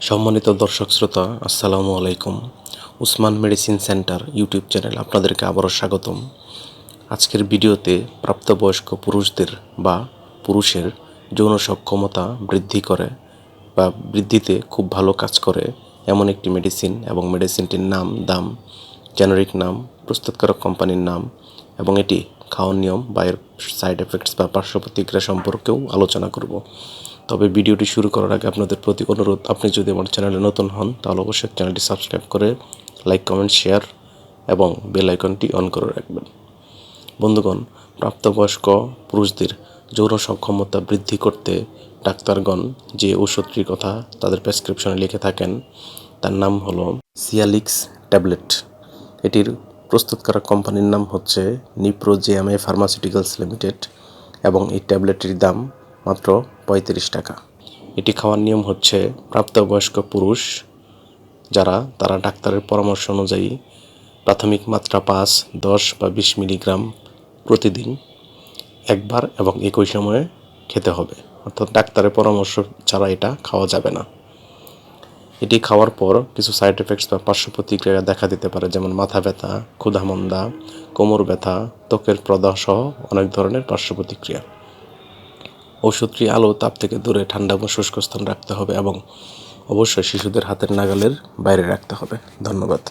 সম্মানিত দর্শক শ্রোতা, আসসালামু আলাইকুম। Usman medicine centre YouTube channel আপনাদেরকে আবারও স্বাগতম। আজকের ভিডিওতে প্রাপ্তবয়স্ক পুরুষদের বা পুরুষের যৌন সক্ষমতা বৃদ্ধি করে বা বৃদ্ধিতে খুব ভালো কাজ করে এমন একটি মেডিসিন এবং মেডিসিনটির নাম, দাম, জেনারিক নাম, প্রস্তুতকারক কোম্পানির নাম এবং এটি খাওয়ার নিয়ম বা এর সাইড এফেক্টস বা পার্শ্ব প্রতিক্রিয়া সম্পর্কেও আলোচনা করব। তবে ভিডিওটি শুরু করার আগে আপনাদের প্রতি অনুরোধ, আপনি যদি আমার চ্যানেলে নতুন হন, তাহলে অবশ্যই চ্যানেলটি সাবস্ক্রাইব করে লাইক, কমেন্ট, শেয়ার এবং বেল আইকনটি অন করে রাখবেন। বন্ধুগণ, প্রাপ্তবয়স্ক পুরুষদের যৌন সক্ষমতা বৃদ্ধি করতে ডাক্তারগণ যে ঔষধটির কথা তাদের প্রেসক্রিপশনে লিখে থাকেন, তার নাম হলো সিয়ালিক্স ট্যাবলেট। এটির প্রস্তুতকারক কোম্পানির নাম হচ্ছে নিপ্রো জেএমএ ফার্মাসিউটিক্যালস লিমিটেড এবং এই ট্যাবলেটটির দাম মাত্র পঁয়ত্রিশ টাকা। এটি খাওয়ার নিয়ম হচ্ছে প্রাপ্তবয়স্ক পুরুষ যারা, তারা ডাক্তারের পরামর্শ অনুযায়ী প্রাথমিক মাত্রা পাঁচ, দশ বা বিশ মিলিগ্রাম প্রতিদিন একবার এবং একই সময়ে খেতে হবে। অর্থাৎ ডাক্তারের পরামর্শ ছাড়া এটা খাওয়া যাবে না। এটি খাওয়ার পর কিছু সাইড এফেক্টস বা পার্শ্ব প্রতিক্রিয়া দেখা দিতে পারে, যেমন মাথা ব্যথা, ক্ষুধামন্দা, কোমর ব্যথা, ত্বকের প্রদাহ সহ অনেক ধরনের পার্শ্ব প্রতিক্রিয়া। ওষুধটি আলো তাপ থেকে দূরে ঠান্ডা বা শুষ্ক স্থান রাখতে হবে এবং অবশ্যই শিশুদের হাতের নাগালের বাইরে রাখতে হবে। ধন্যবাদ।